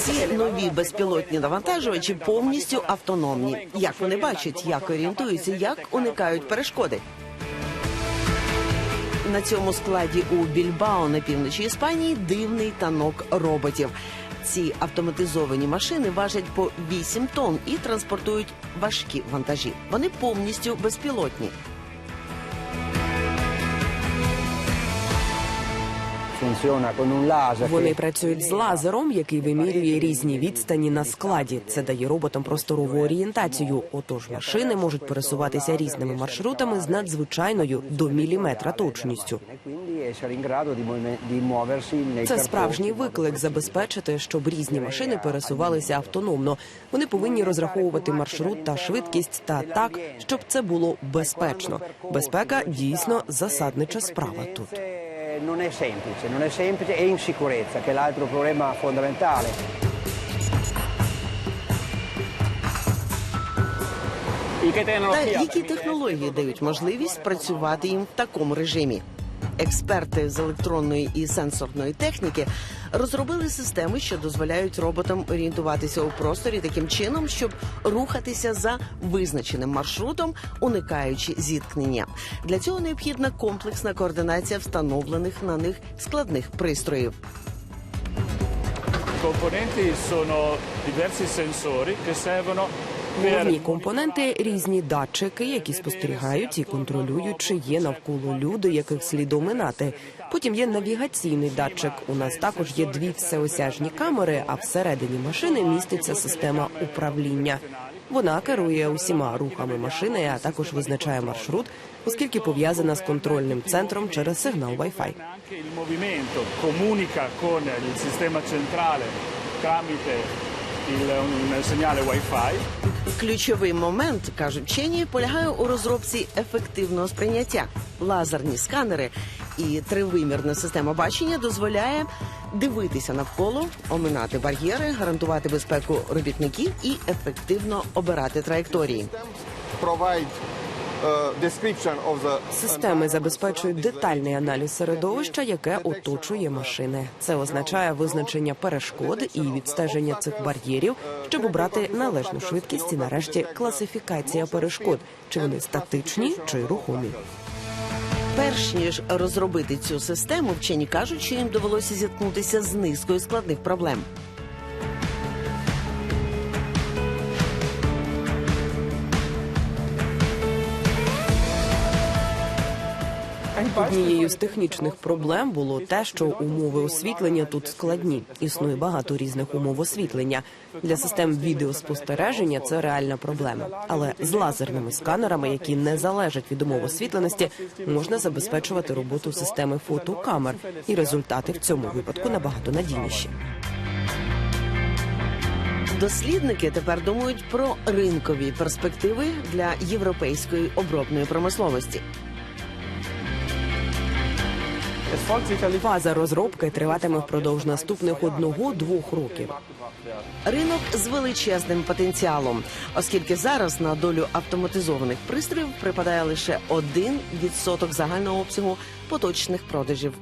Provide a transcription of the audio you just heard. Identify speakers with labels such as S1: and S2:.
S1: Ці нові безпілотні навантажувачі повністю автономні. Як вони бачать, як орієнтуються, як уникають перешкоди. На цьому складі у Більбао на півночі Іспанії дивний танок роботів. Ці автоматизовані машини важать по 8 тонн і транспортують важкі вантажі. Вони повністю безпілотні.
S2: Вони працюють з лазером, який вимірює різні відстані на складі. Це дає роботам просторову орієнтацію. Отож, машини можуть пересуватися різними маршрутами з надзвичайною до міліметра точністю.
S3: E
S2: Це справжній виклик забезпечити, щоб різні машини пересувалися автономно. Вони повинні розраховувати маршрут та швидкість та так, щоб це було безпечно. Безпека дійсно засаднича справа тут.
S3: Eh, Non è semplice, non è semplice e insicurezza, che è l'altro problema fondamentale.
S1: Та які технології дають можливість працювати їм в такому режимі? Експерти з електронної і сенсорної техніки розробили системи, що дозволяють роботам орієнтуватися у просторі таким чином, щоб рухатися за визначеним маршрутом, уникаючи зіткнення. Для цього необхідна комплексна координація встановлених на них складних пристроїв.
S4: Componenti sono diversi sensori che servono
S2: Головні компоненти різні датчики, які спостерігають і контролюють, чи є навколо люди, яких слід оминати. Потім є навігаційний датчик. У нас також є дві всеосяжні камери, а всередині машини міститься система управління. Вона керує усіма рухами машини, а також визначає маршрут, оскільки пов'язана з контрольним центром через сигнал Wi-Fi.
S4: tramite il, un segnale wifi
S1: Ключовий момент, кажуть вчені, полягає у розробці ефективного сприйняття. Лазерні сканери і тривимірна система бачення дозволяє дивитися навколо, оминати бар'єри, гарантувати безпеку робітників і ефективно обирати траєкторії.
S5: The
S2: Системи забезпечують детальний аналіз середовища, яке оточує машини. Це означає визначення перешкод і відстеження цих бар'єрів, щоб обрати належну швидкість і нарешті класифікація перешкод, чи вони статичні чи рухомі.
S1: Перш ніж розробити цю систему, вчені кажуть, що їм довелося зіткнутися з низкою складних проблем.
S2: Однією з технічних проблем було те, що умови освітлення тут складні. Існує багато різних умов освітлення. Для систем відеоспостереження це реальна проблема. Але з лазерними сканерами, які не залежать від умов освітленості, можна забезпечувати роботу системи фотокамер, і результати в цьому випадку набагато надійніші.
S1: Дослідники тепер думають про ринкові перспективи для європейської обробної промисловості.
S2: Фаза розробки триватиме впродовж наступних одного-двох років.
S1: Ринок з величезним потенціалом, оскільки зараз на долю автоматизованих пристроїв припадає лише 1% загального обсягу поточних продажів.